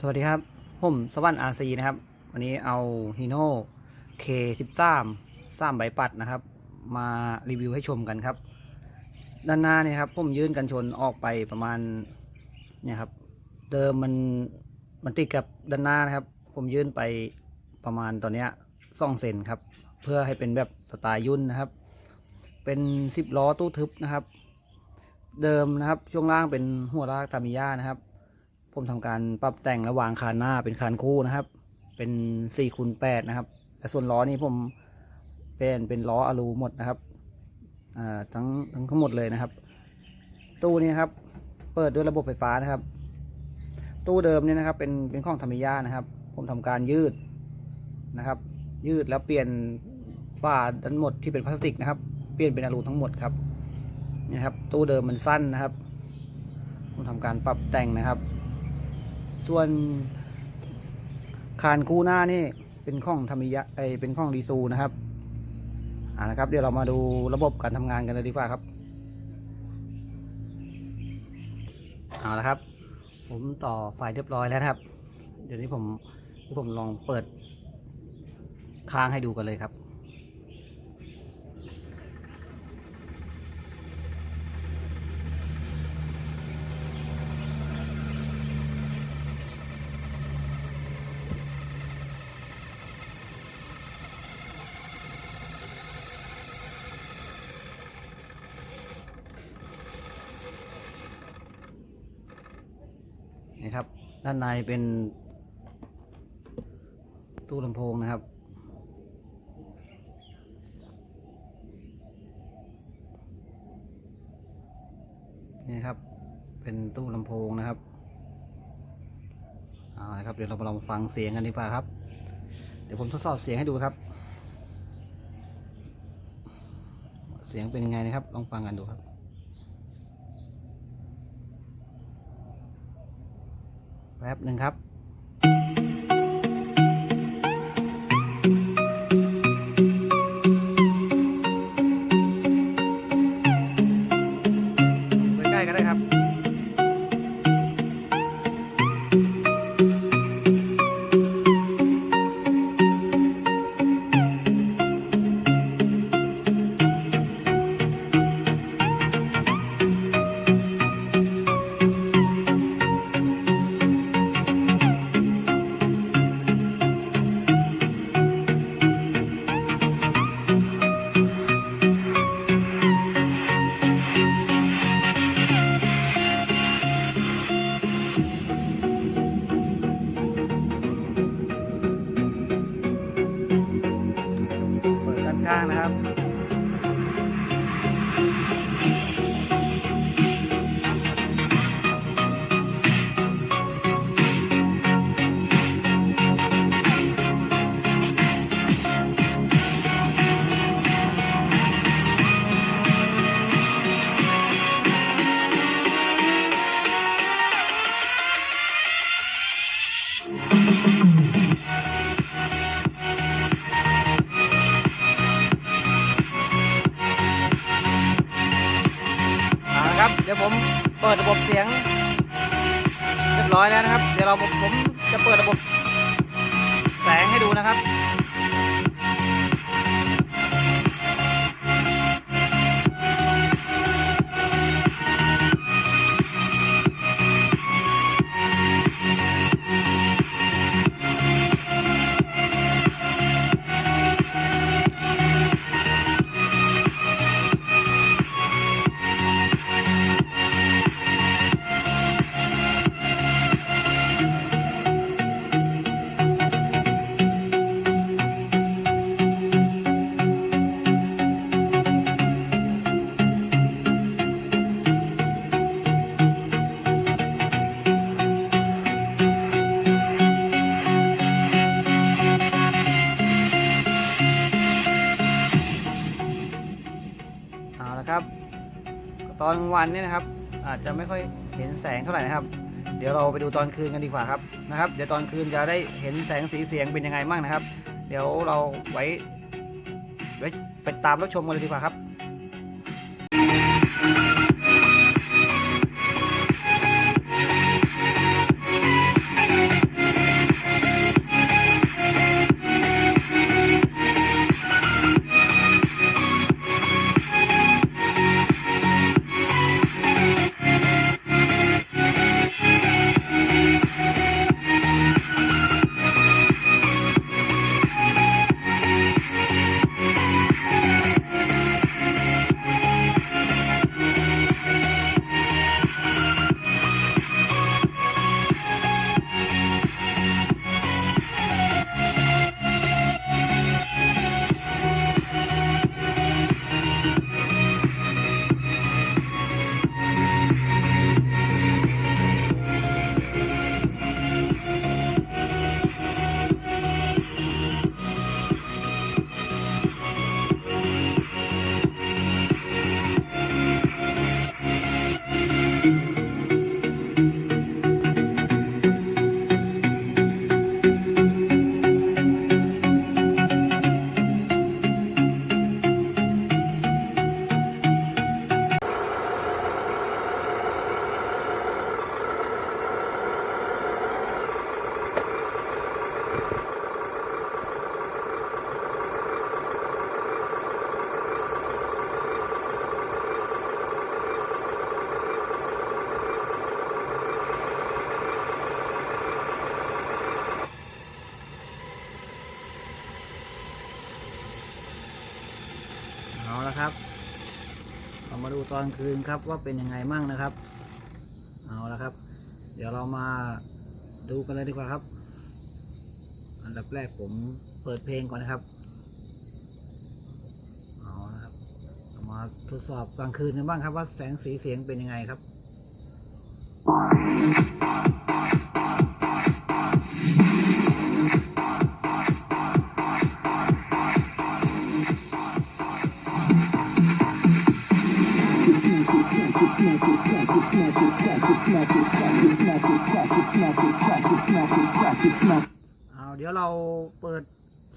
สวัสดีครับ ผมสวรรค์อาซีนะครับ วันนี้เอาฮีโน่ K13 สามใบปัดนะครับ มารีวิวให้ชมกันครับ ด้านหน้าเนี่ยครับผมยื่นกันชนออกไปประมาณเนี่ยครับ เดิมมันมันติดกับด้านหน้านะครับ ผมยื่นไปประมาณตอนเนี้ยสองเซนครับ เพื่อให้เป็นแบบสไตล์ยุ่นนะครับ เป็นสิบล้อตู้ทึบนะครับ เดิมนะครับช่วงล่างเป็นหัวลากตามิยานะครับ ผมทำการปรับแต่งระหว่างคานหน้าเป็นคานคู่นะครับ เป็น4คูณ8นะครับแต่ส่วนล้อนี้ผมเป็นเป็นล้ออะลูหมดนะครับอ่าทั้งทั้งทั้งหมดเลยนะครับ ตู้นี้ครับ เปิดด้วยระบบไฟฟ้านะครับ ตู้เดิมเนี่ยนะครับ เป็นเป็นของธรรมิยานะครับ ผมทำการยืดนะครับ ยืดแล้วเปลี่ยนฝ้าทั้งหมดที่เป็นพลาสติกนะครับ เปลี่ยนเป็นอะลูทั้งหมดครับนี่นะครับ ตู้เดิมมันสั้นนะครับ ผมทำการปรับแต่งนะครับ ส่วนคานคู่หน้านี่เป็นข้องธรรมิยะไอเป็นข้องดีซูนะครับอ่านะครับ เดี๋ยวเรามาดูระบบการทำงานกันเลยดีกว่าครับเอาละครับ ผมต่อไฟเรียบร้อยแล้วครับ เดี๋ยวนี้ผมผมลองเปิดค้างให้ดูกันเลยครับ นี่ครับ ด้านในเป็น ตู้ลำโพงนะครับ นี่ครับ เป็นตู้ลำโพงนะครับเอาละครับเดี๋ยวเรามาลองฟังเสียงกันดีกว่าครับ เดี๋ยวผมทดสอบเสียงให้ดูครับ เสียงเป็นไงนะครับ ลองฟังกันดูครับ ป๊บหนึ่งครับ นข้างนะครับ นะครับ อนกลางวันเนี่ยนะครับ อาจจะไม่ค่อยเห็นแสงเท่าไหร่นะครับ เดี๋ยวเราไปดูตอนคืนกันดีกว่าครับนะครับ เดี๋ยวตอนคืนจะได้เห็นแสงสีเสียงเป็นยังไงบ้างนะครับ เดี๋ยวเราไว้ไว้ไปตามรับชมกันเลยดีกว่าครับ นะครับ เรามาดูตอนคืนครับว่าเป็นยังไงมั่งนะครับ เอาละครับ เดี๋ยวเรามาดูกันเลยดีกว่าครับ อันดับแรกผมเปิดเพลงก่อนนะครับ เอาละครับ มาทดสอบกลางคืนกันบ้างครับว่าแสงสีเสียงเป็นยังไงครับ เอาเดี๋ยวเราเปิด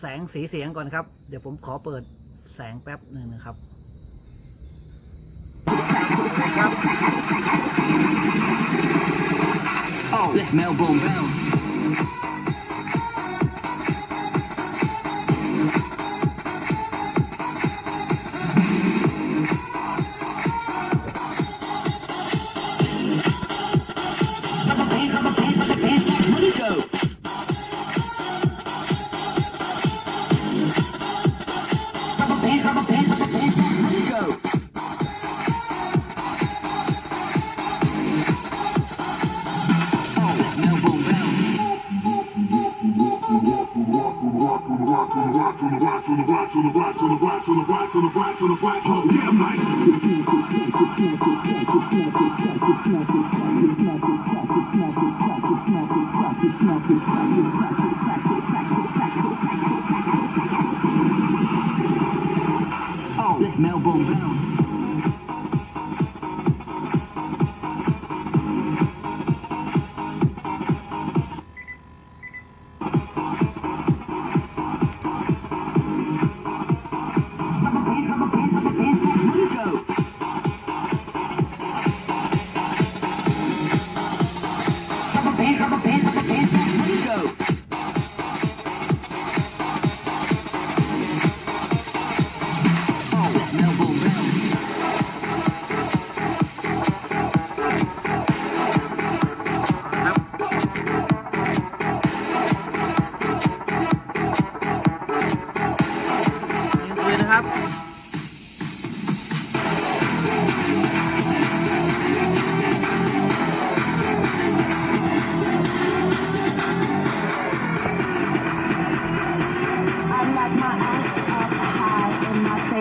แสงสีเสียงก่อนครับ เดี๋ยวผมขอเปิดแสงแป๊บหนึ่งนะครับครับ Oh, let's Melbourne Bell. on the block, on the block, on the block, on the block, on the block, on the block. Oh, yeah, Mike.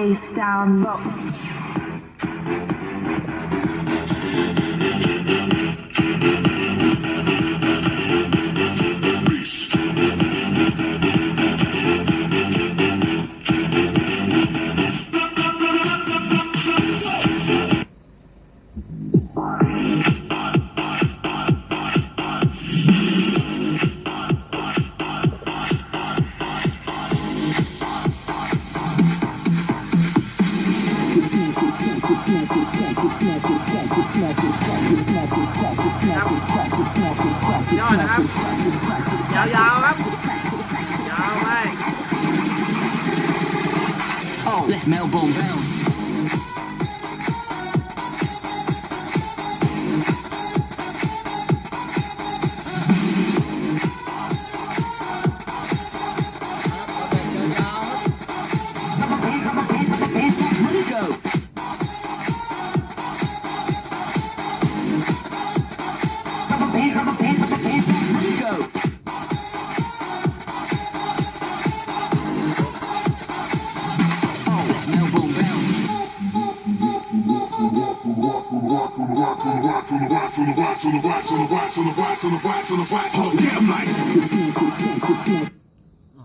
Face down low. Melbourne.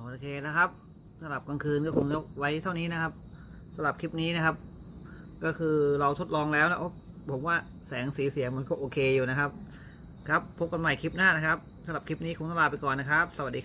โอเคนะครับสำหรับกลางคืนก็คงจะไว้เท่านี้นะครับสำหรับคลิปนี้นะครับ ก็คือเราทดลองแล้วนะผมว่าแสงสีเสียงมันก็โอเคอยู่นะครับ ครับพบกันใหม่คลิปหน้านะครับสำหรับคลิปนี้คงต้องลาไปก่อนนะครับ สวัสดีครับ